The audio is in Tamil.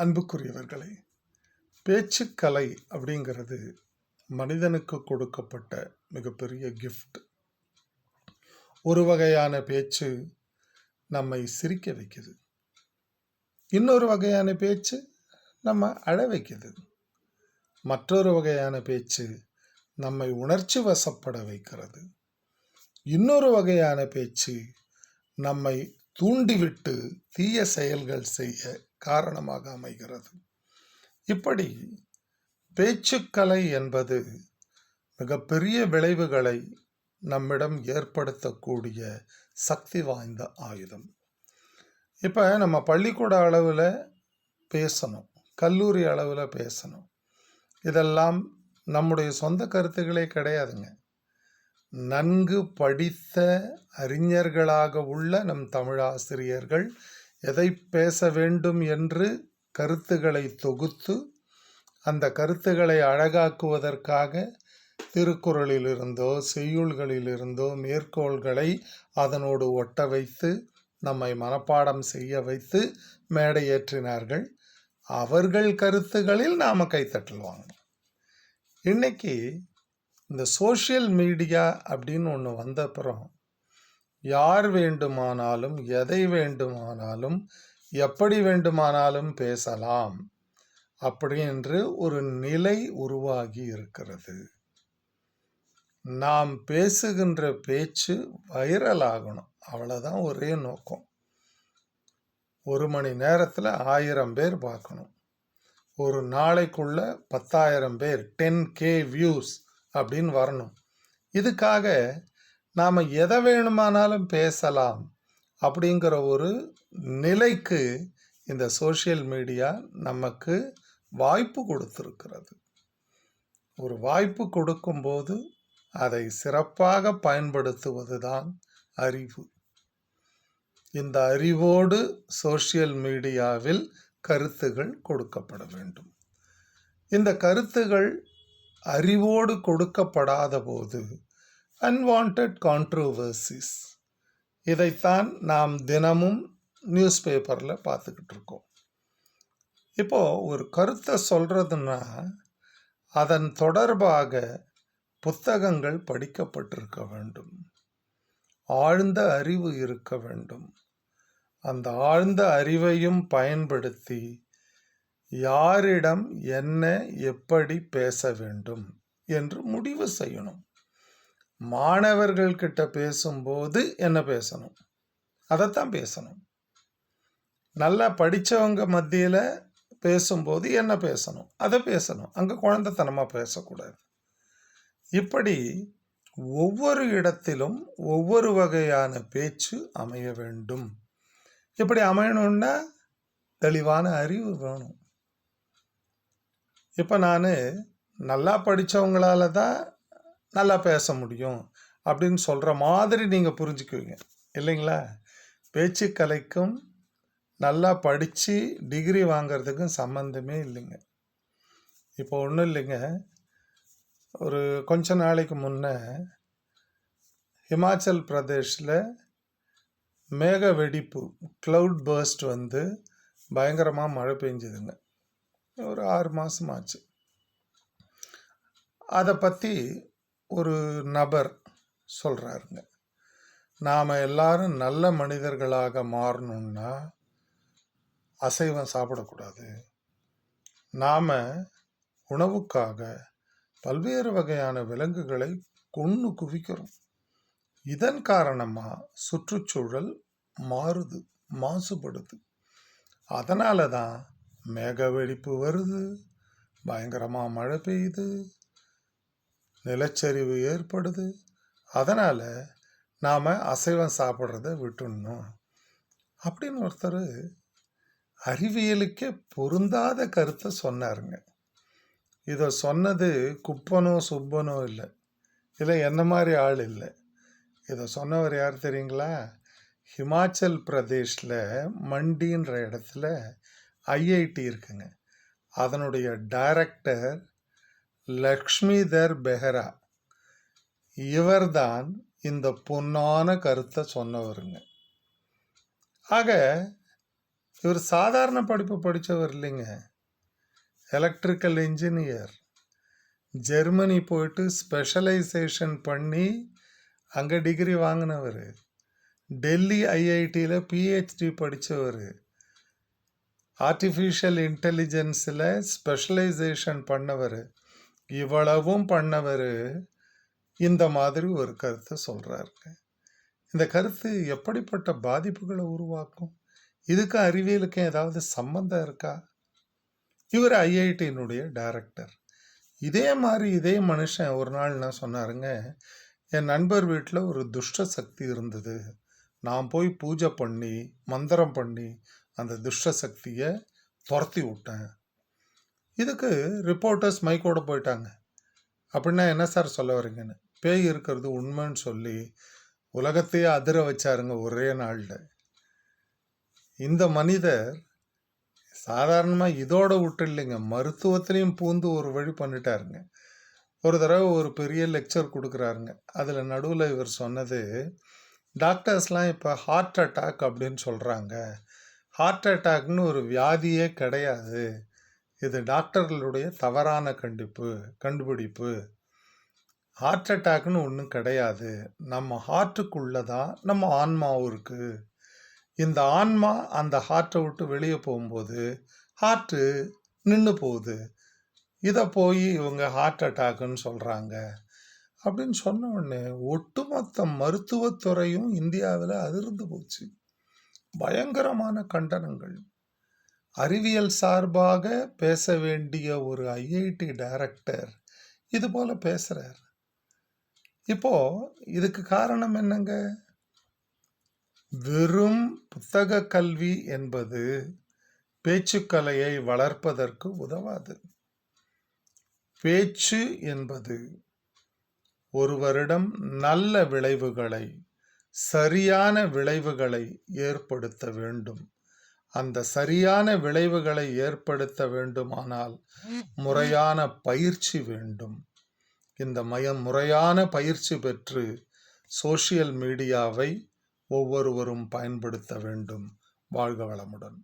அன்புக்குரியவர்களே பேச்சுக்கலை அப்படிங்கிறது மனிதனுக்கு கொடுக்கப்பட்ட மிகப்பெரிய கிஃப்ட் ஒரு வகையான பேச்சு நம்மை சிரிக்க வைக்குது. இன்னொரு வகையான பேச்சு நம்ம அழ வைக்குது. மற்றொரு வகையான பேச்சு நம்மை உணர்ச்சி வசப்பட வைக்கிறது. இன்னொரு வகையான பேச்சு நம்மை தூண்டிவிட்டு தீய செயல்கள் செய்ய காரணமாக அமைகிறது. இப்படி பேச்சுக்கலை என்பது மிகப்பெரிய விளைவுகளை நம்மிடம் ஏற்படுத்தக்கூடிய சக்தி வாய்ந்த ஆயுதம். இப்போ நம்ம பள்ளிக்கூட அளவில் பேசணும் கல்லூரி அளவில் பேசணும். இதெல்லாம் நம்முடைய சொந்த கருத்துக்களே கிடையாதுங்க. நன்கு படித்த அறிஞர்களாக உள்ள நம் தமிழ் ஆசிரியர்கள் எதை பேச வேண்டும் என்று கருத்துக்களை தொகுத்து அந்த கருத்துக்களை அழகாக்குவதற்காக திருக்குறளிலிருந்தோ செய்யுள்களிலிருந்தோ மேற்கோள்களை அதனோடு ஒட்ட வைத்து நம்மை மனப்பாடம் செய்ய வைத்து மேடை ஏற்றினார்கள். அவர்கள் கருத்துகளில் நாம் கைத்தட்டல் இன்னைக்கு இந்த சோஷியல் மீடியா அப்படின்னு ஒன்று வந்த அப்புறம் யார் வேண்டுமானாலும் எதை வேண்டுமானாலும் எப்படி வேண்டுமானாலும் பேசலாம். அப்படி என்று ஒரு நிலை உருவாகி இருக்கிறது. நாம் பேசுகின்ற பேச்சு வைரல் ஆகணும். அவ்வளோதான் ஒரே நோக்கம். ஒரு மணி நேரத்தில் ஆயிரம் பேர் பார்க்கணும். ஒரு நாளைக்குள்ள பத்தாயிரம் பேர் டென் கே வியூஸ் அப்படின்னு வரணும். இதுக்காக நாம் எதை வேணுமானாலும் பேசலாம் அப்படிங்கிற ஒரு நிலைக்கு இந்த சோஷியல் மீடியா நமக்கு வாய்ப்பு கொடுத்துருக்கிறது. ஒரு வாய்ப்பு கொடுக்கும்போது அதை சிறப்பாக பயன்படுத்துவது தான் அறிவு. இந்த அறிவோடு சோஷியல் மீடியாவில் கருத்துகள் கொடுக்கப்பட வேண்டும். இந்த கருத்துகள் அறிவோடு கொடுக்கப்படாத போது அன்வான்ட் கான்ட்ரோவர்சிஸ் இதைத்தான் நாம் தினமும் நியூஸ் பேப்பரில் பார்த்துக்கிட்டு இருக்கோம். இப்போது ஒரு கருத்தை சொல்கிறதுனா அதன் தொடர்பாக புத்தகங்கள் படிக்கப்பட்டிருக்க வேண்டும். ஆழ்ந்த அறிவு இருக்க வேண்டும். அந்த ஆழ்ந்த அறிவையும் பயன்படுத்தி யாரிடம் என்ன எப்படி பேச வேண்டும் என்று முடிவு செய்யணும். மாணவர்கள் கிட்ட பேசும்போது என்ன பேசணும்? அதைத்தான் பேசணும். நல்லா படித்தவங்க மத்தியில் பேசும்போது என்ன பேசணும்? அதை பேசணும். அங்கே குழந்தைத்தனமாக பேசக்கூடாது. இப்படி ஒவ்வொரு இடத்திலும் ஒவ்வொரு வகையான பேச்சு அமைய வேண்டும். இப்படி அமையணும்னா தெளிவான அறிவு வேணும். இப்போ நான் நல்லா படித்தவங்களால தான் நல்லா பேச முடியும் அப்படின்னு சொல்கிற மாதிரி நீங்கள் புரிஞ்சுக்குவீங்க. இல்லைங்களா? பேச்சு கலைக்கும் நல்லா படித்து டிகிரி வாங்கிறதுக்கும் சம்மந்தமே இல்லைங்க. இப்போ ஒன்றும் இல்லைங்க. ஒரு கொஞ்ச நாளைக்கு முன்னே ஹிமாச்சல் பிரதேஷில் மேக வெடிப்பு க்ளவுட் பர்ஸ்ட் வந்து பயங்கரமாக மழை பெஞ்சுதுங்க. ஒரு ஆறு மாதம் ஆச்சு அதை பற்றி ஒரு நபர் சொல்கிறாருங்க நாம் எல்லாரும் நல்ல மனிதர்களாக மாறணும்னா அசைவம் சாப்பிடக்கூடாது. நாம் உணவுக்காக பல்வேறு வகையான விலங்குகளை கொன்று குவிக்கிறோம். இதன் காரணமாக சுற்றுச்சூழல் மாறுது மாசுபடுது. அதனால தான் மேக வெடிப்பு வருது பயங்கரமாக மழை பெய்யுது நிலச்சரிவு ஏற்படுது. அதனால் நாம் அசைவம் சாப்பிட்றத விட்டுடணும். அப்படின்னு ஒருத்தர் அறிவியலுக்கே பொருந்தாத கருத்தை சொன்னாருங்க. இதை சொன்னது குப்பனோ சுப்பனோ இல்லை. இல்லை என்ன மாதிரி ஆள் இல்லை. இதை சொன்னவர் யார் தெரியுங்களா? ஹிமாச்சல் பிரதேஷில் மண்டின்ற இடத்துல ஐஐடி இருக்குங்க. அதனுடைய டைரக்டர் லக்ஷ்மிதர் பெஹரா. இவர்தான் இந்த பொன்னான கருத்தை சொன்னவருங்க. ஆக இவர் சாதாரண படிப்பு படித்தவர் இல்லைங்க. எலக்ட்ரிக்கல் இன்ஜினியர் ஜெர்மனி போயிட்டு ஸ்பெஷலைசேஷன் பண்ணி அங்கே டிகிரி வாங்கினவர். டெல்லி ஐஐடியில் பிஹெச்டி படித்தவர் ஆர்டிஃபிஷியல் இன்டெலிஜென்ஸில் ஸ்பெஷலைசேஷன் பண்ணவர். இவ்வளவும் பண்ணவர் இந்த மாதிரி ஒரு கருத்தை சொல்கிறாருங்க இந்த கருத்து எப்படிப்பட்ட பாதிப்புகளை உருவாக்கும்? இதுக்கு அறிவியலுக்கும் ஏதாவது சம்பந்தம் இருக்கா? இவர் ஐஐடியினுடைய டைரக்டர் இதே மாதிரி இதே மனுஷன் ஒரு நாள் நான் சொன்னாருங்க என் நண்பர் வீட்டில் ஒரு துஷ்ட சக்தி இருந்தது. நான் போய் பூஜை பண்ணி மந்திரம் பண்ணி அந்த துஷ்ட சக்தியை துரத்தி விட்டேன். இதுக்கு ரிப்போர்ட்டர்ஸ் மைக்கோட போயிட்டாங்க. அப்படின்னா என்ன சார் சொல்ல வரீங்கன்னு பேய் இருக்கிறது உண்மைன்னு சொல்லி உலகத்தையே அதிர வச்சாருங்க ஒரே நாளில். இந்த மனிதர் சாதாரணமாக இதோட விட்டு இல்லைங்க. மருத்துவத்திலையும் பூந்து ஒரு வழி பண்ணிட்டாருங்க. ஒரு தடவை ஒரு பெரிய லெக்சர் கொடுக்குறாருங்க. அதில் நடுவில் இவர் சொன்னது டாக்டர்ஸ்லாம் இப்போ ஹார்ட் அட்டாக் அப்படின்னு சொல்கிறாங்க ஹார்ட் அட்டாக்னு ஒரு வியாதியே கிடையாது. இது டாக்டர்களுடைய தவறான கண்டிப்பு கண்டுபிடிப்பு. ஹார்ட் அட்டாக்னு ஒன்றும் கிடையாது. நம்ம ஹார்ட்டுக்குள்ளே தான் நம்ம ஆன்மாவும் இருக்குது இந்த ஆன்மா அந்த ஹார்ட்டை விட்டு வெளியே போகும்போது ஹார்ட்டு நின்று போகுது. இதை போய் இவங்க ஹார்ட் அட்டாக்குன்னு சொல்கிறாங்க அப்படின்னு சொன்ன உடனே ஒட்டுமொத்த மருத்துவத்துறையும் இந்தியாவில் அதிர்ந்து போச்சு. பயங்கரமான கண்டனங்கள். அறிவியல் சார்பாக பேச வேண்டிய ஒரு ஐஐடி டைரக்டர் இது போல் பேசுகிறார் இப்போ இதுக்கு காரணம் என்னங்க? வெறும் புத்தக கல்வி என்பது பேச்சுக்கலையை வளர்ப்பதற்கு உதவாது. பேச்சு என்பது ஒருவரிடம் நல்ல விளைவுகளை சரியான விளைவுகளை ஏற்படுத்த வேண்டும். அந்த சரியான விளைவுகளை ஏற்படுத்த வேண்டுமானால் முறையான பயிற்சி வேண்டும். இந்த மயம் முறையான பயிற்சி பெற்று சோஷியல் மீடியாவை ஒவ்வொருவரும் பயன்படுத்த வேண்டும். வாழ்க வளமுடன்.